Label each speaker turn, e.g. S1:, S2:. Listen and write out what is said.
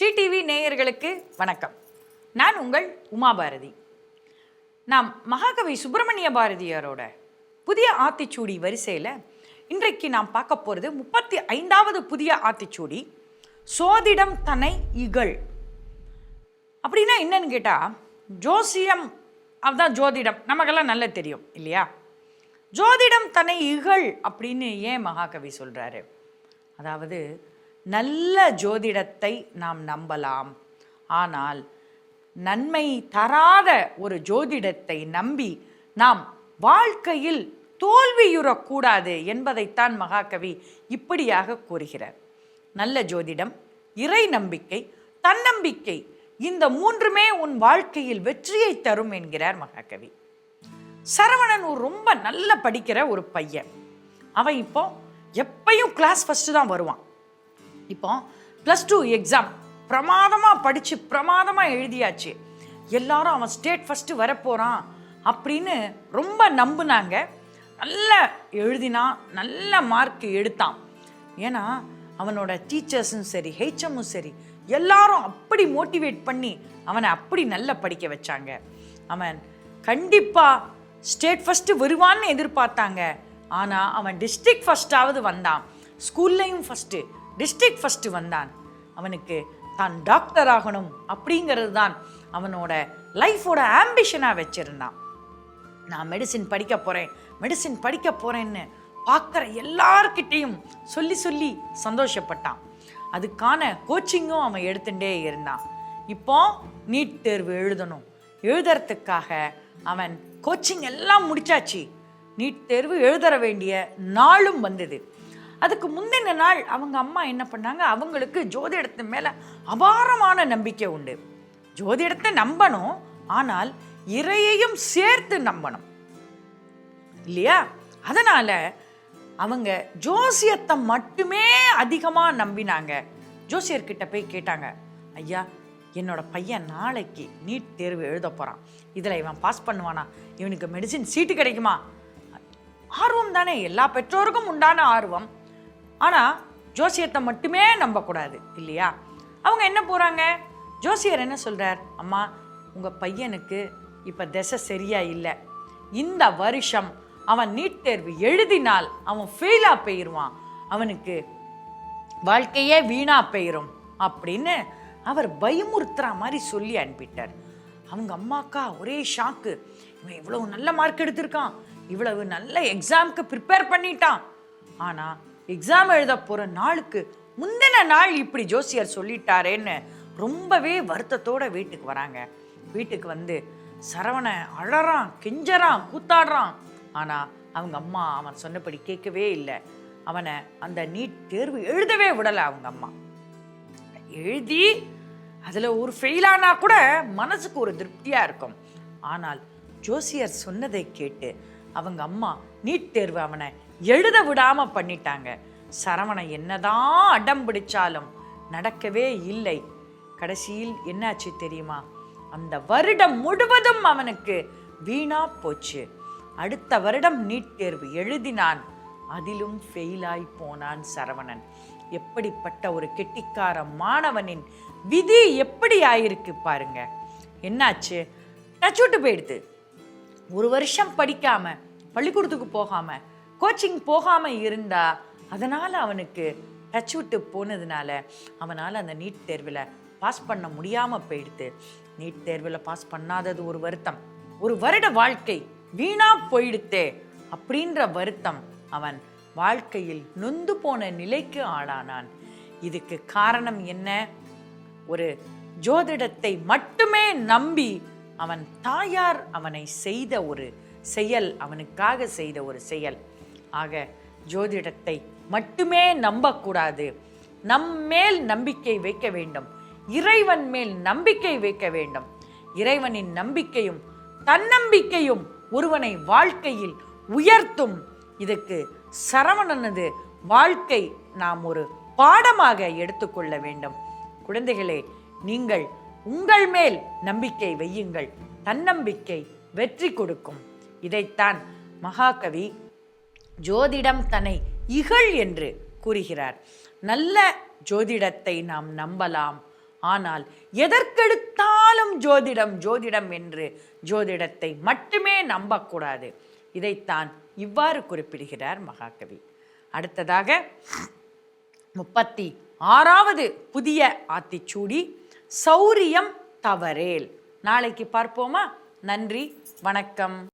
S1: She TV நேயர்களுக்கு வணக்கம். நான் உங்கள் உமா பாரதி நாம் மகாகவி சுப்பிரமணிய பாரதியாரோட புதிய ஆத்திச்சூடி வரிசையில் இன்றைக்கு நாம் பார்க்க போகிறது முப்பத்தி ஐந்தாவது புதிய ஆத்திச்சூடி சோதிடம் தனை இகழ். அப்படின்னா என்னன்னு கேட்டால் ஜோசியம் அதுதான் ஜோதிடம். நமக்கெல்லாம் நல்லா தெரியும் இல்லையா? ஜோதிடம் தன்னை இகழ் அப்படின்னு ஏன் மகாகவி சொல்கிறாரு அதாவது நல்ல ஜோதிடத்தை நாம் நம்பலாம். ஆனால் நன்மை தராத ஒரு ஜோதிடத்தை நம்பி நாம் வாழ்க்கையில் தோல்வியுறக்கூடாது என்பதைத்தான் மகாகவி இப்படியாக கூறுகிறார். நல்ல ஜோதிடம் இறை நம்பிக்கை தன்னம்பிக்கை இந்த மூன்றுமே உன் வாழ்க்கையில் வெற்றியை தரும் என்கிறார் மகாகவி. சரவணன் ஒரு ரொம்ப நல்ல படிக்கிற ஒரு பையன். அவன் இப்போ எப்பயும் கிளாஸ் ஃபஸ்ட்டு தான் வருவான். இப்போ ப்ளஸ் டூ எக்ஸாம் பிரமாதமாக படித்து பிரமாதமாக எழுதியாச்சு. எல்லாரும் அவன் ஸ்டேட் ஃபஸ்ட்டு வரப்போகிறான் அப்படின்னு ரொம்ப நம்புனாங்க. நல்ல எழுதினான் நல்ல மார்க் எடுத்தான். ஏன்னா அவனோட டீச்சர்ஸும் சரி ஹெச்எம்மும் சரி எல்லாரும் அப்படி மோட்டிவேட் பண்ணி அவனை அப்படி நல்லா படிக்க வச்சாங்க. அவன் கண்டிப்பாக ஸ்டேட் ஃபஸ்ட்டு வருவான்னு எதிர்பார்த்தாங்க. ஆனால் அவன் டிஸ்ட்ரிக்ட் ஃபஸ்ட்டாவது வந்தான். ஸ்கூல்லையும் ஃபஸ்ட்டு டிஸ்ட்ரிக்ட் ஃபஸ்ட்டு வந்தான். அவனுக்கு தான் டாக்டர் ஆகணும் அப்படிங்கிறது தான் அவனோட லைஃபோட ஆம்பிஷனாக வச்சுருந்தான். நான் மெடிசின் படிக்க போகிறேன் மெடிசின் படிக்க போகிறேன்னு பார்க்குற எல்லார்கிட்டேயும் சொல்லி சொல்லி சந்தோஷப்பட்டான். அதுக்கான கோச்சிங்கும் அவன் எடுத்துட்டே இருந்தான். இப்போ நீட் தேர்வு எழுதணும். எழுதுறதுக்காக அவன் கோச்சிங் எல்லாம் முடிச்சாச்சு. நீட் தேர்வு எழுதற வேண்டிய நாளும் வந்தது. அதுக்கு முந்தின நாள் அவங்க அம்மா என்ன பண்ணாங்க? அவங்களுக்கு ஜோதிடத்து மேலே அபாரமான நம்பிக்கை உண்டு. ஜோதிடத்தை நம்பணும் ஆனால் இறையையும் சேர்த்து நம்பணும். இல்லையா? அதனால அவங்க ஜோசியத்தை மட்டுமே அதிகமாக நம்பினாங்க. ஜோசியர்கிட்ட போய் கேட்டாங்க ஐயா என்னோட பையன் நாளைக்கு நீட் தேர்வு எழுத போகிறான் இதில் இவன் பாஸ் பண்ணுவானா? இவனுக்கு மெடிசின் சீட்டு கிடைக்குமா? ஆர்வம் தானே எல்லா பெற்றோருக்கும் உண்டான ஆர்வம். ஆனால் ஜோசியத்தை மட்டுமே நம்பக்கூடாது இல்லையா? அவங்க என்ன போகிறாங்க ஜோசியர் என்ன சொல்கிறார் அம்மா உங்கள் பையனுக்கு இப்போ திசை சரியா இல்லை. இந்த வருஷம் அவன் நீட் தேர்வு எழுதினால் அவன் ஃபெயிலாக போயிடுவான் அவனுக்கு வாழ்க்கையே வீணாக போயிடும் அப்படின்னு அவர் பயமுறுத்துற மாதிரி சொல்லி அனுப்பிட்டார். அவங்க அம்மாக்கா ஒரே ஷாக்கு இவன் இவ்வளவு நல்ல மார்க் எடுத்திருக்கான். இவ்வளவு நல்ல எக்ஸாமுக்கு ப்ரிப்பேர் பண்ணிட்டான். ஆனால் எக்ஸாம் எழுத போகிற நாளுக்கு முந்தின நாள் இப்படி ஜோசியர் சொல்லிட்டாரேன்னு ரொம்பவே வருத்தத்தோட வீட்டுக்கு வராங்க. வீட்டுக்கு வந்து சரவணை அழறான் கெஞ்சறான் கூத்தாடுறான். ஆனால் அவங்க அம்மா அவன் சொன்னபடி கேட்கவே இல்லை. அவனை அந்த நீட் தேர்வு எழுதவே விடலை அவங்க அம்மா. எழுதி அதில் ஒரு ஃபெயிலானா கூட மனசுக்கு ஒரு திருப்தியாக இருக்கும். ஆனால் ஜோசியர் சொன்னதை கேட்டு அவங்க அம்மா நீட் தேர்வு அவனை எழுத விடாமல் பண்ணிட்டாங்க. சரவணை என்னதான் அடம் பிடிச்சாலும் நடக்கவே இல்லை. கடைசியில் என்னாச்சு தெரியுமா? அந்த வருடம் முழுவதும் அவனுக்கு வீணா போச்சு. அடுத்த வருடம் நீட் தேர்வு எழுதினான். அதிலும் ஃபெயிலாய் போனான் சரவணன். எப்படிப்பட்ட ஒரு கெட்டிக்கார மாணவனின் விதி எப்படி ஆயிருக்கு பாருங்க. என்னாச்சு? டச்சுட்டு போயிடுது. ஒரு வருஷம் படிக்காம பள்ளிக்கூடத்துக்கு போகாம கோச்சிங் போகாம இருந்தா அதனால அவனுக்கு டச் விட்டு போனதுனால அவனால் அந்த நீட் தேர்வில் பாஸ் பண்ண முடியாமல் போயிடுது நீட் தேர்வில் பாஸ் பண்ணாதது ஒரு வருத்தம். ஒரு வருட வாழ்க்கை வீணா போயிடுத்தே அப்படின்ற வருத்தம் அவன் வாழ்க்கையில் நொந்து போன நிலைக்கு ஆளானான். இதுக்கு காரணம் என்ன? ஒரு ஜோதிடத்தை மட்டுமே நம்பி அவன் தாயார் அவனை செய்த ஒரு செயல் அவனுக்காக செய்த ஒரு செயல். ஆக ஜோதிடத்தை மட்டுமே நம்பக்கூடாது. நம் மேல் நம்பிக்கை வைக்க வேண்டும். இறைவன் மேல் நம்பிக்கை வைக்க வேண்டும். இறைவனின் நம்பிக்கையும் தன்னம்பிக்கையும் ஒருவனை வாழ்க்கையில் உயர்த்தும். இதுக்கு சரவணனது வாழ்க்கை நாம் ஒரு பாடமாக எடுத்துக்கொள்ள வேண்டும். குழந்தைகளே நீங்கள் உங்கள் மேல் நம்பிக்கை வையுங்கள். தன்னம்பிக்கை வெற்றி கொடுக்கும். இதைத்தான் மகாகவி ஜோதிடம் தன்னை இகழ் என்று கூறுகிறார். நல்ல ஜோதிடத்தை நாம் நம்பலாம். ஆனால் எதற்கெடுத்தாலும் ஜோதிடம் ஜோதிடம் என்று ஜோதிடத்தை மட்டுமே நம்பக்கூடாது. இதைத்தான் இவ்வாறு குறிப்பிடுகிறார் மகாகவி. அடுத்ததாக முப்பத்தி ஆறாவது புதிய ஆத்திச்சூடி சௌரியம் தவறேல். நாளைக்கு பார்ப்போமா? நன்றி வணக்கம்.